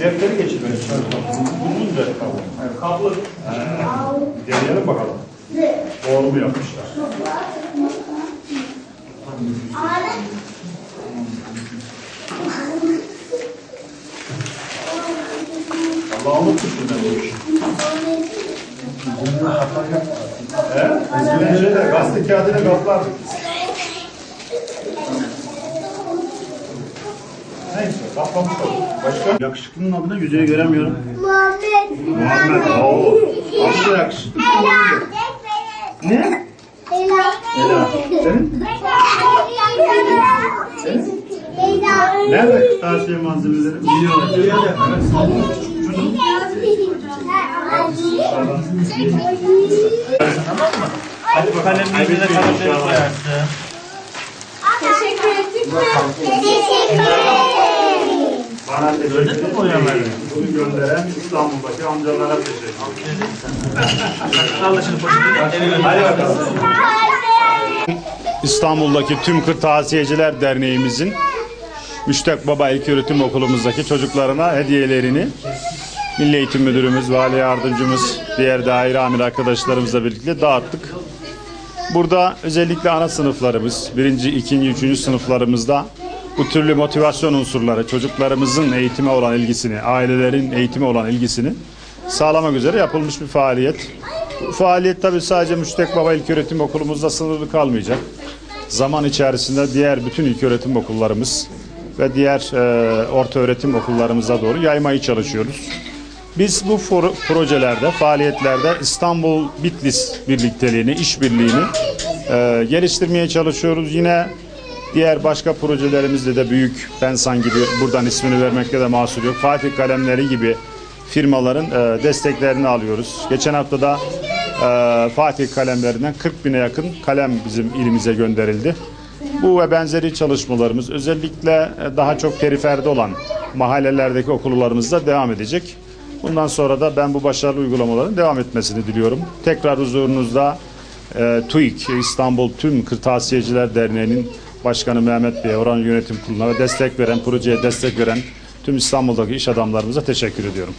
defteri geçirmek istiyorum. Uzun der kablo. Yani kablo. Deneyelim bakalım. Doğru mu yapmışlar? Allah unutmuşum ben bu işi. He? Eskiden şeyde gazete kağıdıyla kaplardık. Başka? Yakışıklının adını yüzeye göremiyorum. Muhammed. Muhammed. Oo. Aşırı yakışıklı. Ne? Ela. Ela. Senin? Ela. Nerede kırtasiye malzemeleri? Biliyorum. Evet, sağlık. Şunu. Hadi bakalım kalemleri koyarsın. Teşekkür ettik mi? Gördün mü boyamayı? Bunu gönderen İstanbul'daki amcalara teşekkür ederim. Al da şimdi poşetini. Hadi bakalım. İstanbul'daki tüm Kırtasiyeciler Derneğimizin Müştak Baba İlköğretim Okulumuzdaki çocuklarına hediyelerini Milli Eğitim Müdürümüz, Vali Yardımcımız, diğer daire amir arkadaşlarımızla birlikte dağıttık. Burada özellikle ana sınıflarımız, birinci, ikinci, üçüncü sınıflarımızda bu türlü motivasyon unsurları, çocuklarımızın eğitime olan ilgisini, ailelerin eğitime olan ilgisini sağlamak üzere yapılmış bir faaliyet. Bu faaliyet tabii sadece Müştek Baba İlköğretim Okulumuzda sınırlı kalmayacak. Zaman içerisinde diğer bütün ilköğretim okullarımız ve diğer e, orta öğretim okullarımıza doğru yaymayı çalışıyoruz. Biz bu projelerde, faaliyetlerde İstanbul Bitlis birlikteliğini, işbirliğini e, geliştirmeye çalışıyoruz. Yine diğer başka projelerimizde de büyük Pensan gibi buradan ismini vermekte de mahsur yok. Fatih Kalemleri gibi firmaların e, desteklerini alıyoruz. Geçen hafta da e, Fatih kalemlerinden 40 bine yakın kalem bizim ilimize gönderildi. Bu ve benzeri çalışmalarımız özellikle e, daha çok periferde olan mahallelerdeki okullarımızda devam edecek. Bundan sonra da ben bu başarılı uygulamaların devam etmesini diliyorum. Tekrar huzurunuzda e, TÜİK İstanbul Tüm Kırtasiyeciler Derneği'nin Başkanı Mehmet Bey, Oran Yönetim Kurulu'na ve destek veren, projeye destek veren tüm İstanbul'daki iş adamlarımıza teşekkür ediyorum.